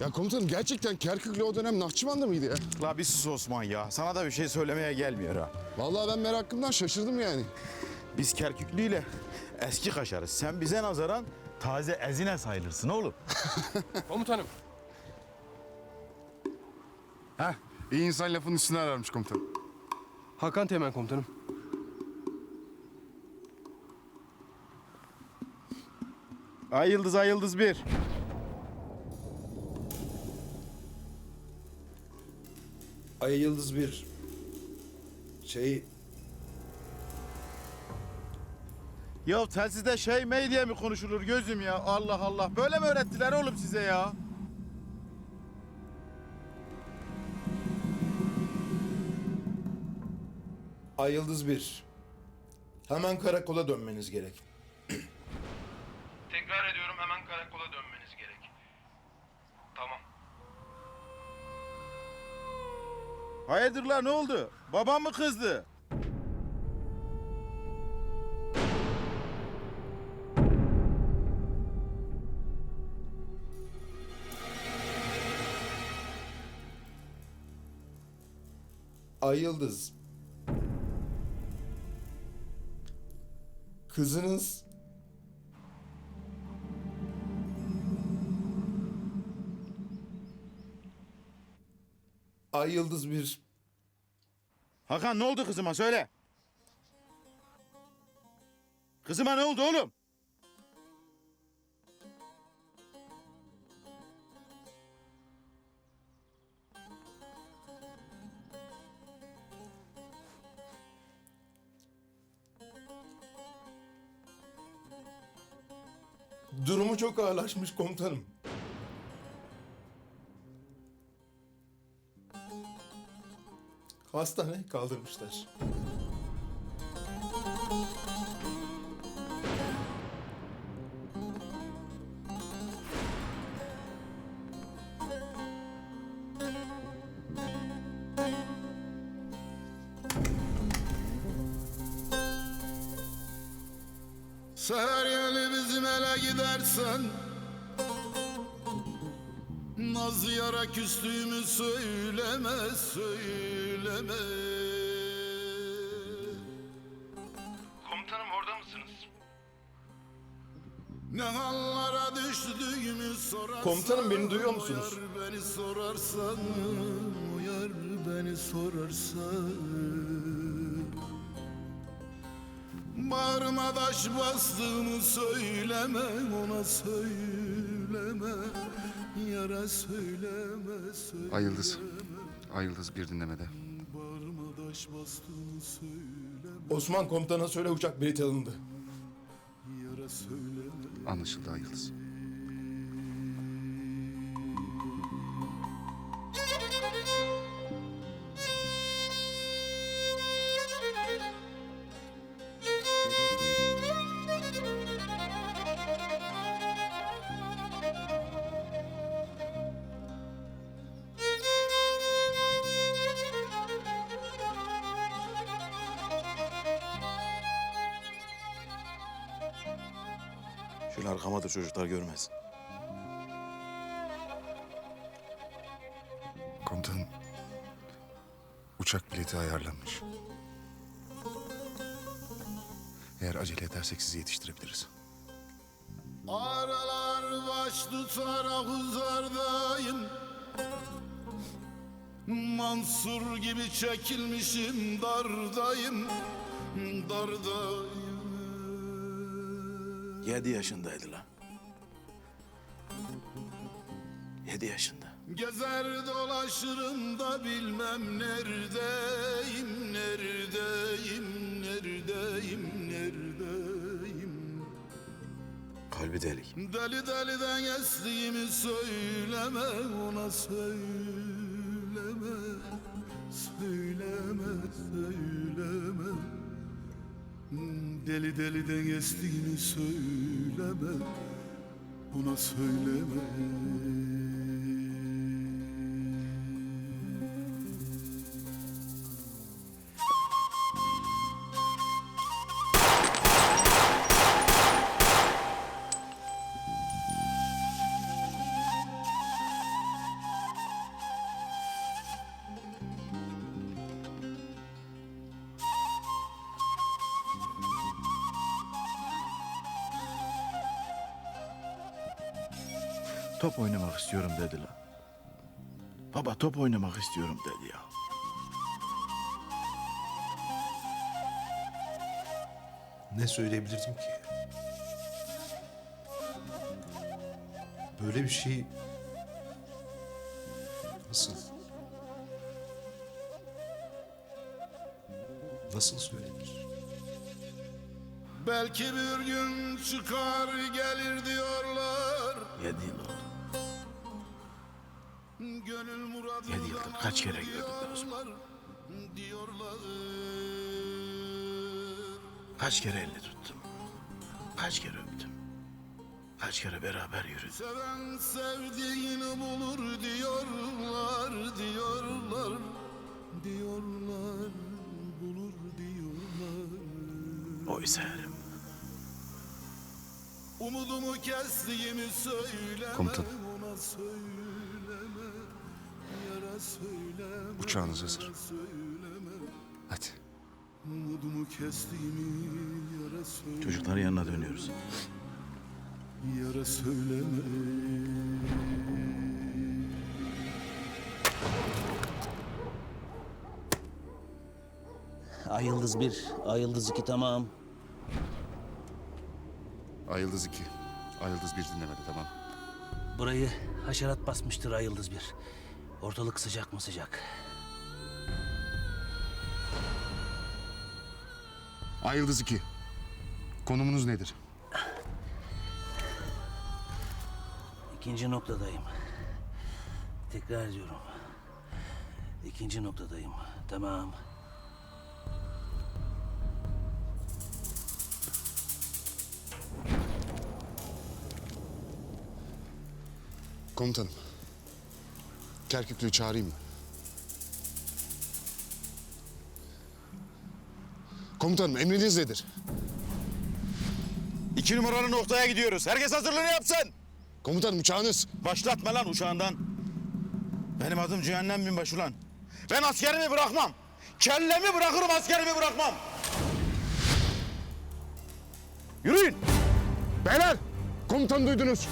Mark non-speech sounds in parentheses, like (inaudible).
Ya komutanım gerçekten Kerkük'le o dönem Nahçıvan'da mıydı ya? La bir sus Osman ya. Sana da bir şey söylemeye gelmiyor ha. Vallahi ben merakımdan şaşırdım yani. Biz Kerküklü ile eski kaşarız. Sen bize nazaran taze ezine sayılırsın oğlum. (laughs) Komutanım. Heh, iyi insan lafın üstüne ararmış komutanım. Hakan Teğmen komutanım. Ay yıldız ay yıldız bir. Ay Yıldız bir şey Ya telsizde şey mey diye mi konuşulur gözüm ya? Allah Allah. Böyle mi öğrettiler oğlum size ya? Ay Yıldız bir. Hemen karakola dönmeniz gerek. Tekrar ediyorum hemen karakola dönmeniz Hayırdır la ne oldu? Babam mı kızdı? Ay Yıldız. Kızınız Ay Yıldız bir Hakan ne oldu kızıma söyle. Kızıma ne oldu oğlum? durumu çok ağırlaşmış komutanım. Hastaneye kaldırmışlar. Seher yeli bizim ele gidersen Naz yara küstüğümü söyleme söyleme Komutanım orada mısınız? Ne hallara düştüğümü sorarsan Komutanım, beni duyuyor musunuz? Uyar beni sorarsan Uyar beni sorarsan Bağrıma taş bastığımı söyleme Ona söyleme Ay Yıldız. Ay Yıldız bir dinlemede. Osman komutana söyle uçak bilet alındı. Yara söyleme Anlaşıldı Ay Yıldız. Şöyle arkama da çocuklar görmesin. Komutanım. Uçak bileti ayarlanmış. Eğer acele edersek sizi yetiştirebiliriz. Aralar baş tutarak uzardayım Mansur gibi çekilmişim dardayım Dardayım Yedi yaşındaydı lan. Yedi yaşında. Gezer dolaşırım da bilmem neredeyim Neredeyim, neredeyim, neredeyim Kalbi delik. Deli deliden estiğimi söyleme ona söyleme Söyleme söyleme Deli deliden estiğini söyleme Buna söyleme Top oynamak istiyorum dedi lan. Baba top oynamak istiyorum dedi ya. Ne söyleyebilirdim ki? Böyle bir şey nasıl nasıl söylenir? Belki bir gün çıkar gelir diyorlar Yedi yıl oldu. Yedi yıldır kaç kere gördüm ben Osman? Diyorlar Kaç kere elini tuttum. Kaç kere öptüm. Kaç kere beraber yürüdük. Seven sevdiğini bulur diyorlar diyorlar Diyorlar bulur diyorlar Oysa erim. Umudumu kestiğimi söyleme Komutan. ona söyleme Uçağınız hazır. söyleme Hadi. Umudumu kestiğimi yara söyleme Çocukların yanına dönüyoruz. Yara söyleme Ay Yıldız 1, Ay Yıldız 2 tamam. Ay Yıldız 2. Ay Yıldız 1 dinlemedi tamam. Burayı haşerat basmıştır Ay Yıldız 1. Ortalık sıcak mı sıcak? Ay Yıldız 2. Konumunuz nedir? İkinci noktadayım. Tekrar ediyorum. İkinci noktadayım. Tamam. Komutanım. Kerküklü'yü çağırayım mı? Komutanım emriniz nedir? İki numaralı noktaya gidiyoruz. Herkes hazırlığını yapsın. Komutanım uçağınız. Başlatma lan uçağından. Benim adım Cehennem Binbaşı ulan. Ben askerimi bırakmam. Kellemi bırakırım askerimi bırakmam. Yürüyün. Beyler! Komutanı duydunuz.